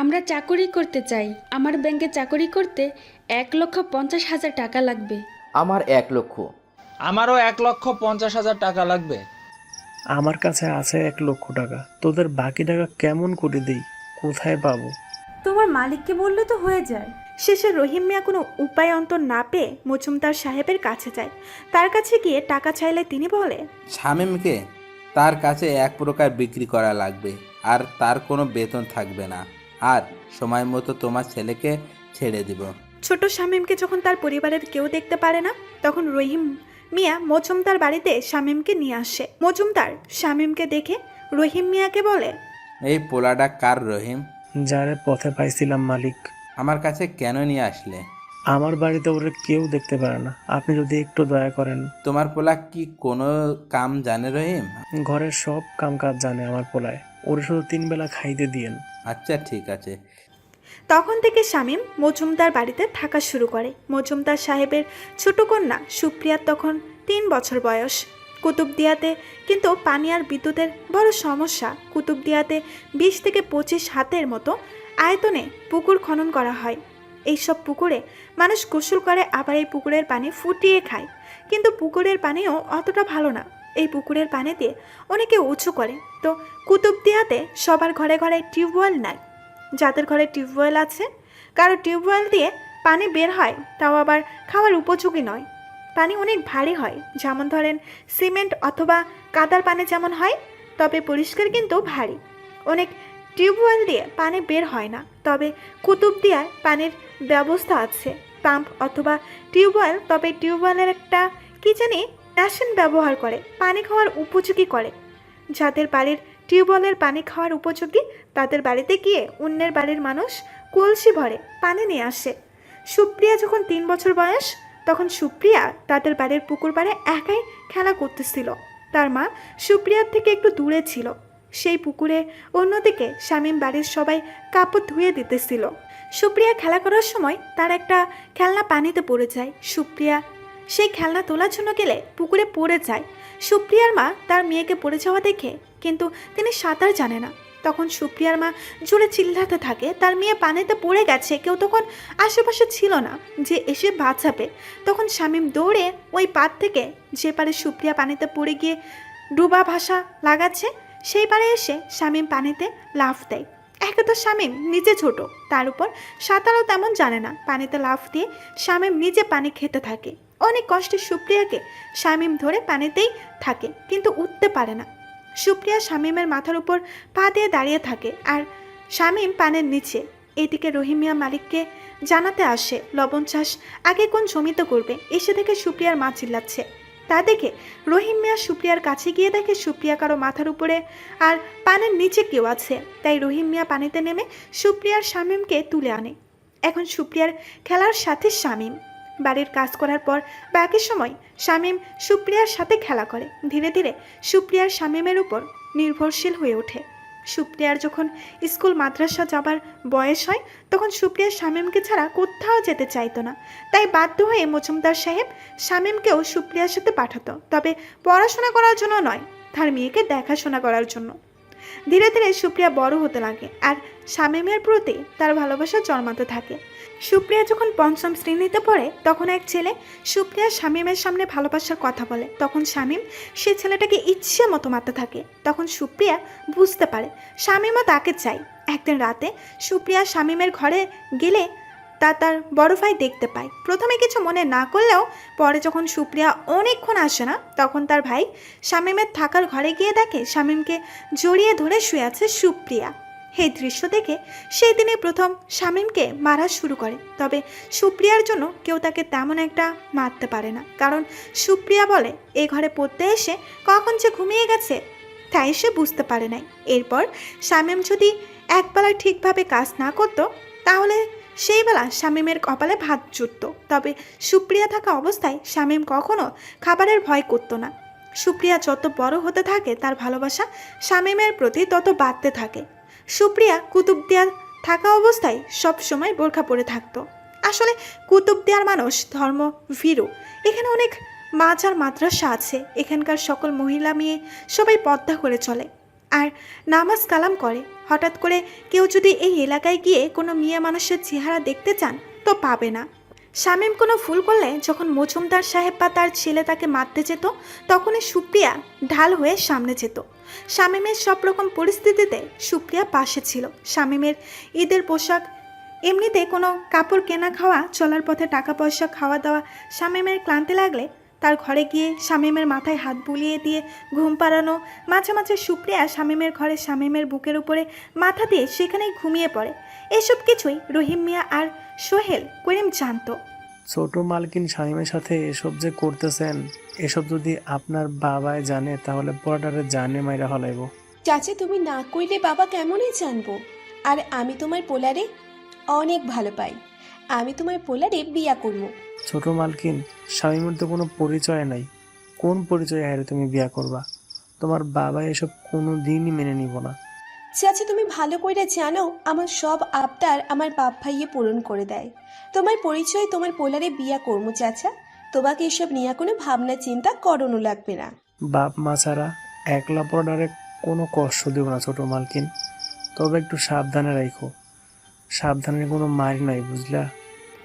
আমরা চাকরি করতে চাই। আমার ব্যাংকে চাকরি করতে এক লক্ষ পঞ্চাশ হাজার টাকা লাগবে। আমার এক লক্ষ। আমারও এক লক্ষ পঞ্চাশ হাজার টাকা লাগবে। আমার কাছে আছে এক লক্ষ টাকা। তোদের বাকি টাকা কেমন করে দেই? কোথায় পাবো? তোমার মালিককে বললে তো হয়ে যায়। শেষে রহিম মিয়া কোনো উপায় অন্তর না পেয়ে মজুমদার সাহেবের কাছে যায়। তার কাছে গিয়ে টাকা চাইলে তিনি বলে শামীমকে তার কাছে এক প্রকার বিক্রি করা লাগবে আর তার কোনো বেতন থাকবে না। আর সময় মতো তোমার ছেলেকে ছেড়ে দিব। ছোট শামীমকে যখন তার পরিবারের কেউ দেখতে পারে না তখন রহিম মিয়া মজুমদার বাড়িতে শামীমকে নিয়ে আসে। মজুমদার শামীমকে দেখে রহিম মিয়াকে বলে এই পোলাটা কার রহিম? যারে পথে পাইছিলাম মালিক। আমার কাছে কেন নিয়ে আসলে? আমার বাড়িতে ওরা কেউ দেখতে পারে না। আপনি যদি একটু দয়া করেন। তোমার পোলা কি কোনো কাম জানে রহিম? ঘরের সব কাম কাজ জানে আমার পোলায়। ওরা শুধু তিন বেলা খাইতে দিয়েন। আচ্ছা ঠিক আছে। তখন থেকে শামীম মজুমদার বাড়িতে থাকা শুরু করে। মজুমদার সাহেবের ছোট কন্যা সুপ্রিয়ার তখন তিন বছর বয়স। কুতুবদিয়াতে কিন্তু পানি আর বিদ্যুতের বড় সমস্যা। কুতুবদিয়াতে বিশ থেকে পঁচিশ হাতের মতো আয়তনে পুকুর খনন করা হয়। এইসব পুকুরে মানুষ গোসল করে আবার এই পুকুরের পানি ফুটিয়ে খায়। কিন্তু পুকুরের পানিও অতটা ভালো না। এই পুকুরের পানি দিয়ে অনেকে উঁচু করে। তো কুতুবদিয়াতে সবার ঘরে ঘরে টিউবওয়েল নাই। যাদের ঘরে টিউবওয়েল আছে, কারও টিউবওয়েল দিয়ে পানি বের হয়, তাও আবার খাওয়ার উপযোগী নয়। পানি অনেক ভারী হয়, যেমন ধরেন সিমেন্ট অথবা কাদার পানি যেমন হয়, তবে পরিষ্কার কিন্তু ভারী। অনেক টিউবওয়েল দিয়ে পানি বের হয় না, তবে কুতুব দিয়ার পানির ব্যবস্থা আছে। পাম্প অথবা টিউবওয়েল, তবে টিউবওয়েলের একটা কি জানি মেশিন ব্যবহার করে, পানি খাওয়ার উপযোগী করে। যাদের বাড়ির টিউবওয়েলের পানি খাওয়ার উপযোগী, তাদের বাড়িতে গিয়ে অন্যের বাড়ির মানুষ কলসি ভরে পানি নিয়ে আসে। সুপ্রিয়া যখন তিন বছর বয়স, তখন সুপ্রিয়া তাদের বাড়ির পুকুর পাড়ে একাই খেলা করতেছিল। তার মা সুপ্রিয়ার থেকে একটু দূরে ছিল। সেই পুকুরে অন্যদিকে শামীম বাড়ির সবাই কাপড় ধুয়ে দিতেছিল। সুপ্রিয়া খেলা করার সময় তার একটা খেলনা পানিতে পড়ে যায়। সুপ্রিয়া সেই খেলনা তোলার জন্য গেলে পুকুরে পড়ে যায়। সুপ্রিয়ার মা তার মেয়েকে পড়ে যাওয়া দেখে কিন্তু তিনি সাঁতার জানে না। তখন সুপ্রিয়ার মা জোরে চিল্লাতে থাকে, তার মেয়ে পানিতে পড়ে গেছে, কেউ তখন আশেপাশে ছিল না যে এসে বাঁচাবে। তখন শামীম দৌড়ে ওই পার থেকে যে পারে সুপ্রিয়া পানিতে পড়ে গিয়ে ডুবা ভাষা লাগাচ্ছে, সেই পারে এসে শামীম পানিতে লাফ দেয়। একে তো শামীম নিজে ছোট, তার উপর সাঁতারও তেমন জানে না। পানিতে লাফ দিয়ে শামীম নিজে পানি খেতে থাকে। অনেক কষ্টে সুপ্রিয়াকে শামীম ধরে পানিতেই থাকে, কিন্তু উঠতে পারে না। সুপ্রিয়া শামীমের মাথার উপর পা দিয়ে দাঁড়িয়ে থাকে আর শামীম পানের নিচে। এদিকে রহিমিয়া মালিককে জানাতে আসে, লবণ চাষ আগে কোন জমিতে করবে? এসে দেখে সুপ্রিয়ার মা চিল্লাচ্ছে। তা দেখে রহিম মিয়া সুপ্রিয়ার কাছে গিয়ে দেখে সুপ্রিয়া কারও মাথার উপরে আর পানের নিচে কেউ আছে। তাই রহিম মিয়া পানিতে নেমে সুপ্রিয়ার শামীমকে তুলে আনে। এখন সুপ্রিয়ার খেলার সাথে শামীম। বাড়ির কাজ করার পর বাকি সময় শামীম সুপ্রিয়ার সাথে খেলা করে। ধীরে ধীরে সুপ্রিয়ার শামীমের উপর নির্ভরশীল হয়ে ওঠে। সুপ্রিয়ার যখন স্কুল মাদ্রাসা যাবার বয়স হয়, তখন সুপ্রিয়া শামীমকে ছাড়া কোথাও যেতে চাইতো না। তাই বাধ্য হয়ে মজুমদার সাহেব শামীমকেও সুপ্রিয়ার সাথে পাঠাতো। তবে পড়াশোনা করার জন্য নয়, তার মেয়েকে দেখাশোনা করার জন্য। ধীরে ধীরে সুপ্রিয়া বড় হতে লাগে আর শামীমের প্রতি তার ভালোবাসা জন্মাতে থাকে। সুপ্রিয়া যখন পঞ্চম শ্রেণীতে পড়ে, তখন এক ছেলে সুপ্রিয়া শামীমের সামনে ভালোবাসার কথা বলে। তখন শামীম সে ছেলেটাকে ইচ্ছে মতো মারতে থাকে। তখন সুপ্রিয়া বুঝতে পারে, শামীমও তাকে চাই একদিন রাতে সুপ্রিয়া শামীমের ঘরে গেলে তা তার বড় ভাই দেখতে পায়। প্রথমে কিছু মনে না করলেও পরে যখন সুপ্রিয়া অনেকক্ষণ আসে না, তখন তার ভাই শামীমের থাকার ঘরে গিয়ে দেখে শামীমকে জড়িয়ে ধরে শুয়ে আছে সুপ্রিয়া। এই দৃশ্য দেখে সেই দিনে প্রথম শামীমকে মারা শুরু করে। তবে সুপ্রিয়ার জন্য কেউ তাকে তেমন একটা মারতে পারে না। কারণ সুপ্রিয়া বলে, এ ঘরে পড়তে এসে কখন যে ঘুমিয়ে গেছে, তাই সে বুঝতে পারে নাই। এরপর শামীম যদি একবেলায় ঠিকভাবে কাজ না করতো, তাহলে সেই বেলা শামীমের কপালে ভাত জুটত। তবে সুপ্রিয়া থাকা অবস্থায় শামীম কখনো খাবারের ভয় করতো না। সুপ্রিয়া যত বড় হতে থাকে, তার ভালোবাসা শামীমের প্রতি তত বাড়তে থাকে। সুপ্রিয়া কুতুবদিয়া থাকা অবস্থায় সব সময় বোরখা পরে থাকতো। আসলে কুতুবদিয়ার মানুষ ধর্ম ভীরু। এখানে অনেক মাছ আর মাদ্রাসা আছে। এখানকার সকল মহিলা মেয়ে সবাই পদ্মা করে চলে। আর নামাজ কালাম করে। হঠাৎ করে কেউ যদি এই এলাকায় গিয়ে কোনো মেয়ে মানুষের চেহারা দেখতে চান, তো পাবে না। শামীম কোনো ভুল করলে যখন মজুমদার সাহেব বা তার ছেলে তাকে মারতে যেত, তখনই সুপ্রিয়া ঢাল হয়ে সামনে যেত। শামীমের সব রকম পরিস্থিতিতে সুপ্রিয়া পাশে ছিল। শামীমের ঈদের পোশাক, এমনিতে কোনো কাপড় কেনা খাওয়া, চলার পথে টাকা পয়সা খাওয়া দাওয়া শামীমের ক্লান্তি লাগলে তার ঘরে গিয়ে শামীমের মাথায় হাত বুলিয়ে দিয়ে ঘুম পাড়ানো, মাঝে মাঝে সুপ্রিয়া শামীমের ঘরে শামীমের বুকের উপরে মাথা দিয়ে সেখানেই ঘুমিয়ে পড়ে। এসব কিছুই রহিম মিয়া আর সোহেল করিম জানতো। ছোট মালকিন স্বামীমের সাথে এসব যে করতেছেন এসব যদি আপনার বাবায় জানে তাহলে পড়াটারে জানে মাইরা হলাইব। চাচা তুমি না কইলে বাবা কেমনই জানব? আর আমি তোমার পোলারে অনেক ভালো পাই। আমি তোমার পোলারে বিয়া করব। ছোট মালকিন স্বামীমের মধ্যে কোনো পরিচয় নাই। কোন পরিচয় হারে তুমি বিয়া করবা? তোমার বাবা এসব কোনো দিনই মেনে নিব না। চাচা তুমি ভালো করে জানো আমার সব আবদার আমার বাপ ভাইয়ে পূরণ করে দেয়। তোমার পরিচয় তোমার পোলারে বিয়া করব চাচা। তোমাকে এসব নিয়ে কোনো ভাবনা চিন্তা করণও লাগবে না। বাপ মা ছাড়া একলা পড়ারে কোনো কষ্ট দেব না ছোট মালকিন। তবে একটু সাবধানে রাখো সাবধানে কোনো মারি নাই বুঝলা?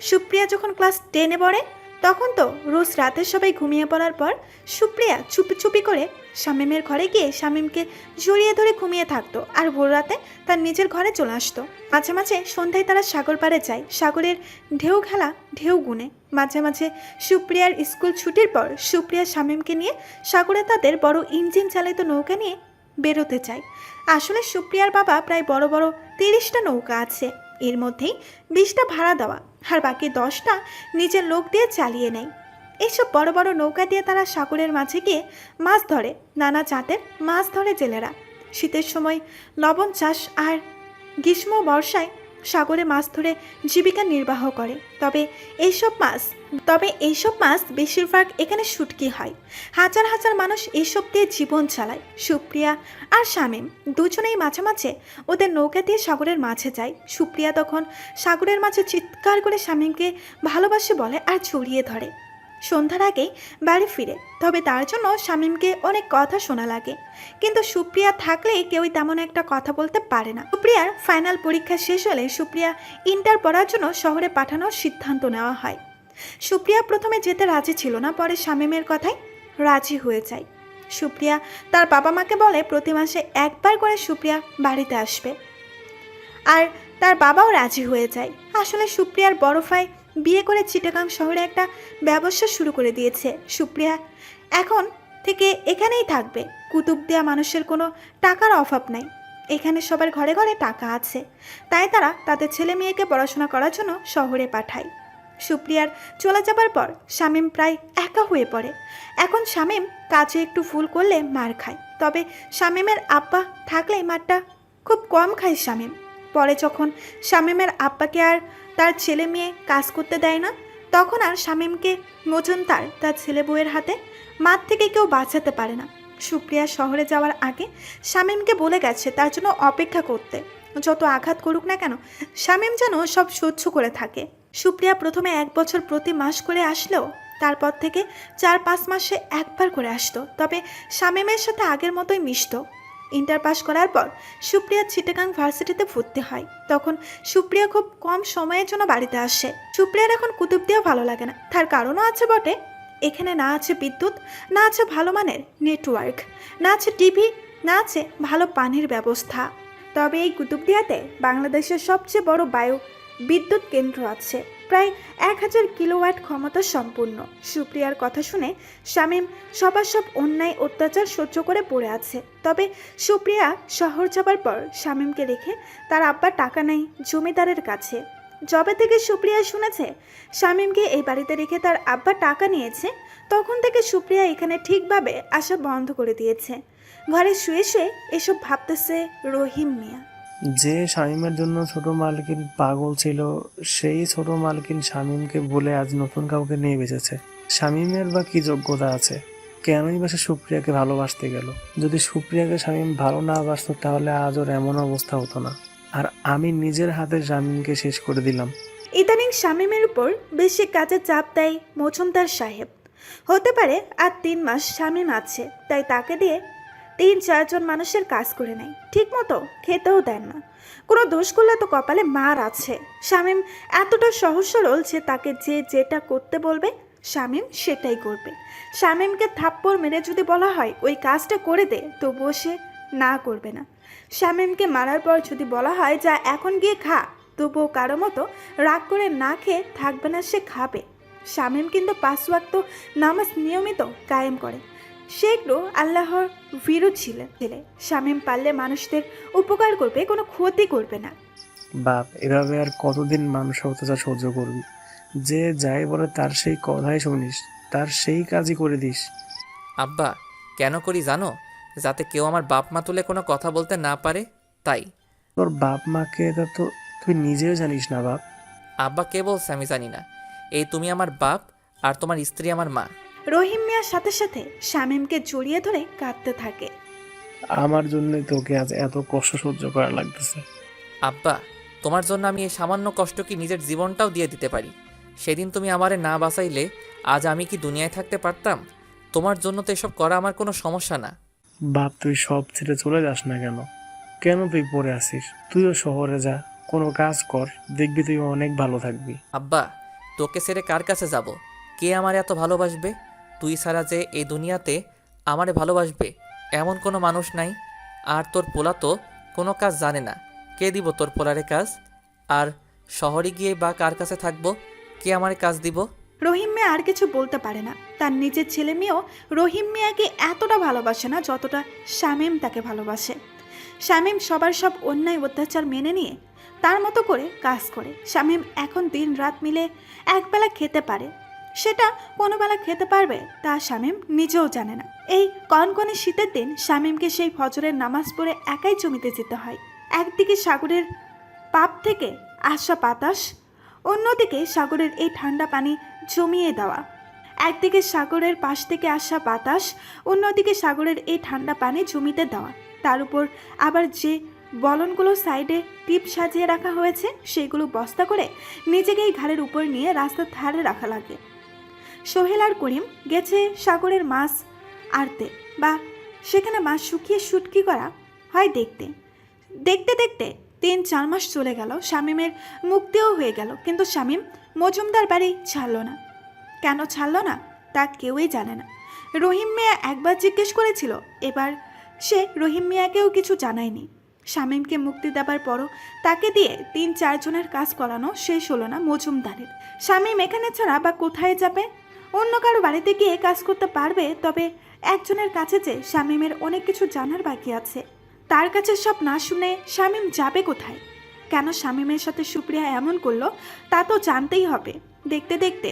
সুপ্রিয়া যখন ক্লাস টেনে পড়ে তখন তো রোজ রাতে সবাই ঘুমিয়ে পড়ার পর সুপ্রিয়া চুপি চুপি করে শামীমের ঘরে গিয়ে শামীমকে জড়িয়ে ধরে ঘুমিয়ে থাকতো আর ভোর রাতে তার নিজের ঘরে চলে আসতো। মাঝে মাঝে সন্ধ্যায় তারা সাগর পাড়ে যায়। সাগরের ঢেউ খেলা, ঢেউ গুনে। মাঝে মাঝে সুপ্রিয়ার স্কুল ছুটির পর সুপ্রিয়া শামীমকে নিয়ে সাগরে তাদের বড় ইঞ্জিন চালিত নৌকা নিয়ে বেরোতে চায় আসলে সুপ্রিয়ার বাবা প্রায় বড় বড় তিরিশটা নৌকা আছে। এর মধ্যেই বিশটা ভাড়া দেওয়া আর বাকি দশটা নিজের লোক দিয়ে চালিয়ে নেয়। এইসব বড় বড় নৌকা দিয়ে তারা সাগরের মাঝে গিয়ে মাছ ধরে, নানা জাতের মাছ ধরে জেলেরা। শীতের সময় লবণ চাষ আর গ্রীষ্ম বর্ষায় সাগরে মাছ ধরে জীবিকা নির্বাহ করে। তবে এইসব মাছ, তবে এইসব মাছ বেশিরভাগ এখানে শুটকি হয়। হাজার হাজার মানুষ এইসব দিয়ে জীবন চালায়। সুপ্রিয়া আর শামীম দুজনেই মাঝে মাঝে ওদের নৌকা দিয়ে সাগরের মাঝে যায়। সুপ্রিয়া তখন সাগরের মাঝে চিৎকার করে স্বামীমকে ভালোবাসে বলে আর জড়িয়ে ধরে। সন্ধ্যার আগেই বাড়ি ফিরে। তবে তার জন্য শামীমকে অনেক কথা শোনা লাগে। কিন্তু সুপ্রিয়া থাকলেই কেউই তেমন একটা কথা বলতে পারে না। সুপ্রিয়ার ফাইনাল পরীক্ষা শেষ হলে সুপ্রিয়া ইন্টার পড়ার জন্য শহরে পাঠানোর সিদ্ধান্ত নেওয়া হয়। সুপ্রিয়া প্রথমে যেতে রাজি ছিল না, পরে শামীমের কথায় রাজি হয়ে যায়। সুপ্রিয়া তার বাবা মাকে বলে প্রতি মাসে একবার করে সুপ্রিয়া বাড়িতে আসবে। আর তার বাবাও রাজি হয়ে যায়। আসলে সুপ্রিয়ার বড় ভাই বিয়ে করে চিটাগাং শহরে একটা ব্যবসা শুরু করে দিয়েছে, সুপ্রিয়া। এখন থেকে এখানেই থাকবে। কুতুব দেওয়া মানুষের কোনো টাকার অভাব নাই। এখানে সবার ঘরে ঘরে টাকা আছে। তাই তারা তাদের ছেলে মেয়েকে পড়াশোনা করার জন্য শহরে পাঠায়। সুপ্রিয়ার চলে যাবার পর শামীম প্রায় একা হয়ে পড়ে। এখন শামীম কাজে একটু ভুল করলে মার খায়। তবে শামীমের আব্বা থাকলে মারটা খুব কম খায় শামীম। পরে যখন শামীমের আব্বাকে আর তার ছেলে মেয়ে কাজ করতে দেয় না, তখন আর শামীমকে মজুমদার তার ছেলে বউয়ের হাতে মার থেকে কেউ বাঁচাতে পারে না। সুপ্রিয়া শহরে যাওয়ার আগে শামীমকে বলে গেছে তার জন্য অপেক্ষা করতে। যত আঘাত করুক না কেন, শামীম যেন সব সহ্য করে থাকে। সুপ্রিয়া প্রথমে এক বছর প্রতি মাস করে আসলেও তারপর থেকে চার পাঁচ মাসে একবার করে আসতো। তবে শামীমের সাথে আগের মতোই মিশতো। ইন্টার পাস করার পর সুপ্রিয়া চিটাগাং ভার্সিটিতে ভর্তি হয়। তখন সুপ্রিয়া খুব কম সময়ের জন্য বাড়িতে আসে। সুপ্রিয়ার এখন কুতুব দিয়েও ভালো লাগে না। তার কারণও আছে বটে, এখানে না আছে বিদ্যুৎ, না আছে ভালো মানের নেটওয়ার্ক, না আছে টিভি, না আছে ভালো পানির ব্যবস্থা। তবে এই কুতুবদিয়াতে বাংলাদেশের সবচেয়ে বড় বায়ু বিদ্যুৎ কেন্দ্র আছে। প্রায় এক হাজার কিলোওয়াট ক্ষমতা সম্পূর্ণ। সুপ্রিয়ার কথা শুনে শামীম সবার সব অন্যায়, অত্যাচার সহ্য করে পড়ে আছে। তবে সুপ্রিয়া শহর যাবার পর শামীমকে রেখে তার আব্বার টাকা নেই, জমিদারের কাছে। যবে থেকে সুপ্রিয়া শুনেছে শামীমকে এই বাড়িতে রেখে তার আব্বা টাকা নিয়েছে, তখন থেকে সুপ্রিয়া এখানে ঠিকভাবে আসা বন্ধ করে দিয়েছে। ঘরে শুয়ে শুয়ে এসব ভাবতেছে রহিম মিয়া। যে শামীমের জন্য ছোট মালকিন পাগল ছিল, সেই ছোট মালকিন শামীমকে বলে আজ নতুন কাউকে নিয়ে বেঁচেছে। শামীমের বা কি যোগ্যতা আছে? কেনই বা সে সুপ্রিয়াকে ভালোবাসতে গেল? যদি সুপ্রিয়াকে শামীম ভালো না বাসতো, তাহলে আজ ওর এমন অবস্থা হতো না। আর আমি নিজের হাতে শামীমকে শেষ করে দিলাম। ইদানিং শামীমের উপর বেশি কাজের চাপ দেয় মজুমদার সাহেব। হতে পারে আর তিন মাস শামীম আছে, তাই তাকে দিয়ে তিন চারজন মানুষের কাজ করে নেয়। ঠিক মতো খেতেও দেন না। কোনো দোষ করলে তো কপালে মার আছে। শামীম এতটা সহজ সরল যে তাকে যে যেটা করতে বলবে, শামীম সেটাই করবে। শামীমকে থাপ্পড় মেরে যদি বলা হয়, ওই কাজটা করে দে তবুও সে না করবে না। শামীমকে মারার পর যদি বলা হয়, যা এখন গিয়ে খা তবুও কারও মতো রাগ করে না খেয়ে থাকবে না সে খাবে। শামীম কিন্তু পাঁচ ওয়াক্ত নামাজ নিয়মিত কায়েম করে। সে একটু আল্লাহর ভিরু ছিলেন। ছেলে শামীম পারলে মানুষদের উপকার করবে কোনো ক্ষতি করবে না। বাপ এভাবে আর কতদিন মানুষ অত্যাচার সহ্য করবি? যে যাই বলে তার সেই কথাই শুনিস তার সেই কাজই করে দিস। আব্বা কেন করি জানো? যাতে কেউ আমার বাপ মা তুলে কোনো কথা বলতে না পারে তাই। তোর বাপ মাকে এটা তো তুই নিজেও জানিস না বাপ। আব্বা কে বলছে আমি জানি না। এই তুমি আমার বাপ আর তোমার স্ত্রী আমার মা। রহিম মিয়ার সাথে সাথে শামীমকে জড়িয়ে ধরে কাঁদতে থাকে। আমার জন্য তোকে আজ এত কষ্ট সহ্য করা লাগতেছে। আব্বা তোমার জন্য আমি এই সামান্য কষ্ট কি নিজের জীবনটাও দিয়ে দিতে পারি। সেদিন তুমি আমারে না বাঁচাইলে আজ আমি কি দুনিয়ায় থাকতে পারতাম? তোমার জন্য তো এসব করা আমার কোনো সমস্যা না। বাপ তুই সব ছেড়ে চলে যাস না কেন? কেন তুই পড়ে আসিস তুইও শহরে যা কোনো কাজ কর দেখবি তুই অনেক ভালো থাকবি। আব্বা তোকে ছেড়ে কার কাছে যাব? কে আমার এত ভালোবাসবে? তুই ছাড়া যে এই দুনিয়াতে আমারে ভালোবাসবে এমন কোনো মানুষ নাই। আর তোর পোলা তো কোনো কাজ জানে না। কে দিব তোর পোলারে কাজ? আর শহরে গিয়ে বা কার কাছে থাকব? কে আমার কাজ দিব? রহিম মিয়া আর কিছু বলতে পারে না। তার নিজের ছেলে মেয়েও রহিম মিয়াকে এতটা ভালোবাসে না যতটা শামীম তাকে ভালোবাসে। শামীম সবার সব অন্যায় অত্যাচার মেনে নিয়ে তার মতো করে কাজ করে। শামীম এখন দিন রাত মিলে একবেলা খেতে পারে সেটা কোনো বেলা খেতে পারবে তা শামীম নিজেও জানে না। এই কনকনে শীতের দিন শামীমকে সেই ফজরের নামাজ পড়ে একাই জমিতে যেতে হয়। একদিকে সাগরের পাপ থেকে আসা বাতাস, অন্যদিকে সাগরের এই ঠান্ডা পানি জমিয়ে দেওয়া। একদিকে সাগরের পাশ থেকে আসা বাতাস, অন্যদিকে সাগরের এই ঠান্ডা পানি জমিতে দেওয়া। তার উপর আবার যে বলনগুলো সাইডে টিপ সাজিয়ে রাখা হয়েছে, সেগুলো বস্তা করে নিজেকেই ঘাড়ের উপর নিয়ে রাস্তার ধারে রাখা লাগে। সোহেল আর করিম গেছে সাগরের মাছ আড়তে বা সেখানে মাছ শুকিয়ে শুটকি করা হয় দেখতে। দেখতে দেখতে তিন, চার মাস চলে গেল, শামীমের মুক্তিও হয়ে গেল, কিন্তু শামীম মজুমদার বাড়ি ছাড়লো না। কেন ছাড়ল না তা কেউই জানে না। রহিম মিয়া একবার জিজ্ঞেস করেছিল, এবার সে রহিম মিয়াকেও কিছু জানায়নি। শামীমকে মুক্তি দেবার পরও তাকে দিয়ে তিন, চারজনের কাজ করানো শেষ হলো না মজুমদারের। শামীম এখানে ছাড়া বা কোথায় যাবে অন্য কারও বাড়িতে গিয়ে কাজ করতে পারবে, তবে একজনের কাছে যে শামীমের অনেক কিছু জানার বাকি আছে, তার কাছে সব না শুনে শামীম যাবে কোথায়? কেন শামীমের সাথে সুপ্রিয়া এমন করল, তা তো জানতেই হবে। দেখতে দেখতে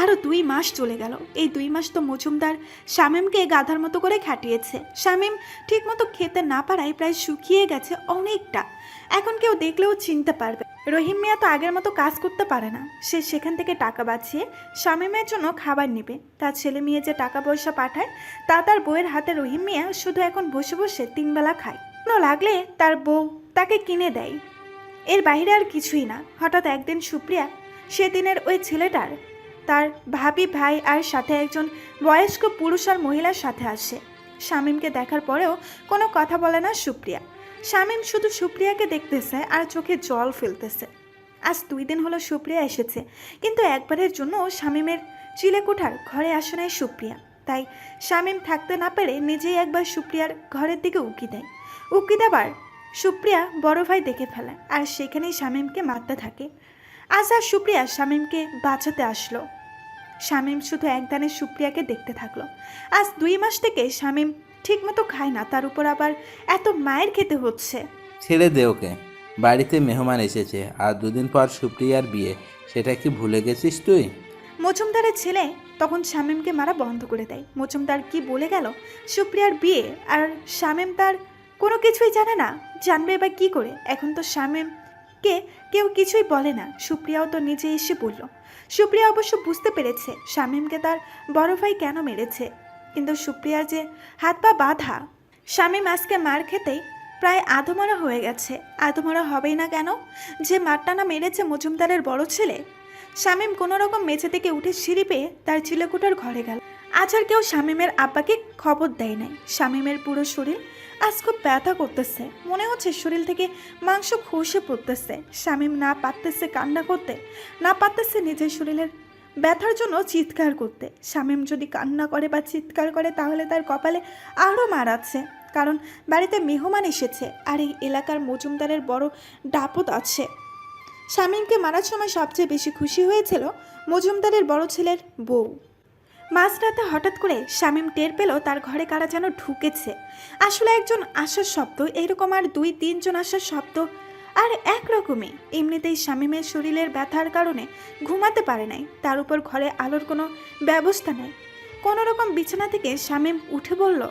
আরও দুই মাস চলে গেল। এই দুই মাস তো মজুমদার শামীমকে গাধার মতো করে খাটিয়েছে। শামীম ঠিকমতো খেতে না পারায় প্রায় শুকিয়ে গেছে অনেকটা। এখন কেউ দেখলেও চিনতে পারবে। রহিম মিয়া তো আগের মতো কাজ করতে পারে না। সে সেখান থেকে টাকা বাঁচিয়ে শামীমের জন্য খাবার নেবে। তার ছেলে মেয়ে যে টাকা পয়সা পাঠায়, তা তার বউয়ের হাতে রহিম মিয়া শুধু এখন বসে বসে তিনবেলা খায়। কোনো লাগলে তার বউ তাকে কিনে দেয়। এর বাইরে আর কিছুই না। হঠাৎ একদিন সুপ্রিয়া, সেদিনের ওই ছেলেটার তার ভাবি ভাই আর সাথে একজন বয়স্ক পুরুষ আর মহিলার সাথে আসে। শামীমকে দেখার পরেও কোনো কথা বলে না সুপ্রিয়া। শামীম শুধু সুপ্রিয়াকে দেখতেছে আর চোখে জল ফেলতেছে। আজ দুই দিন হলো সুপ্রিয়া এসেছে, কিন্তু একবারের জন্য শামীমের চিলেকোঠার ঘরে আসে নাই সুপ্রিয়া। তাই শামীম থাকতে না পেরে নিজেই একবার সুপ্রিয়ার ঘরের দিকে উকি দেয়। উকি দেবার সুপ্রিয়া বড় ভাই দেখে ফেলে, আর সেখানেই শামীমকে মারতে থাকে। আজ আর সুপ্রিয়া শামীমকে বাঁচাতে আসলো। শামীম শুধু একদানে সুপ্রিয়াকে দেখতে থাকল। আজ দুই মাস থেকে শামীম ঠিকমতো খায় না তার উপর আবার এত মায়ের খেতে হচ্ছে। ছেড়ে দে ওকে বাড়িতে মেহমান এসেছে আর দুদিন পর সুপ্রিয়ার বিয়ে সেটা কি ভুলে গেছিস তুই? মজুমদারের ছেলে তখন শামীমকে মারা বন্ধ করে দেয়। মজুমদার কি বলে গেল? সুপ্রিয়ার বিয়ে আর শামীম তার কোনো কিছুই জানে না। জানবে বা কি করে? এখন তো শামীমকে কেউ কিছুই বলে না। সুপ্রিয়াও তো নিজে এসে বলল। সুপ্রিয়া অবশ্য বুঝতে পেরেছে শামীমকে তার বড় ভাই কেন মেরেছে। কিন্তু সুপ্রিয়ার যে হাত পা বাঁধা, শামীম আজকে মার খেতেই প্রায় আধমরা হয়ে গেছে। আধমরা হবেই না কেন? যে মারটা না মেরেছে মজুমদারের বড় ছেলে, শামীম কোনো রকম মেঝে থেকে উঠে সিঁড়ি পেয়ে তার চিলেকুটার ঘরে গেল। আজ আর কেউ শামীমের আব্বাকে খবর দেয় নাই। শামীমের পুরো শরীর আজ খুব ব্যথা করতেছে। মনে হচ্ছে শরীর থেকে মাংস খসে পড়তেছে। শামীম না পারতেছে কান্না করতে, না পারতেছে নিজের শরীরের ব্যথার জন্য চিৎকার করতে। শামীম যদি কান্না করে বা চিৎকার করে, তাহলে তার কপালে আরও মার আছে। কারণ বাড়িতে মেহমান এসেছে আর এই এলাকার মজুমদারের বড় ডাপত আছে। শামীমকে মারার সময় সবচেয়ে বেশি খুশি হয়েছিল মজুমদারের বড় ছেলের বউ। মাঝরাতে হঠাৎ করে শামীম টের পেল তার ঘরে কারা যেন ঢুকেছে। আসলে একজন আসার শব্দ, এরকম আর দুই, তিনজন আসার শব্দ, আর একরকমই। এমনিতেই শামীমের শরীরের ব্যথার কারণে ঘুমাতে পারে নাই, তার উপর ঘরে আলোর কোনো ব্যবস্থা নেই। কোনো রকম বিছানা থেকে শামীম উঠে বলল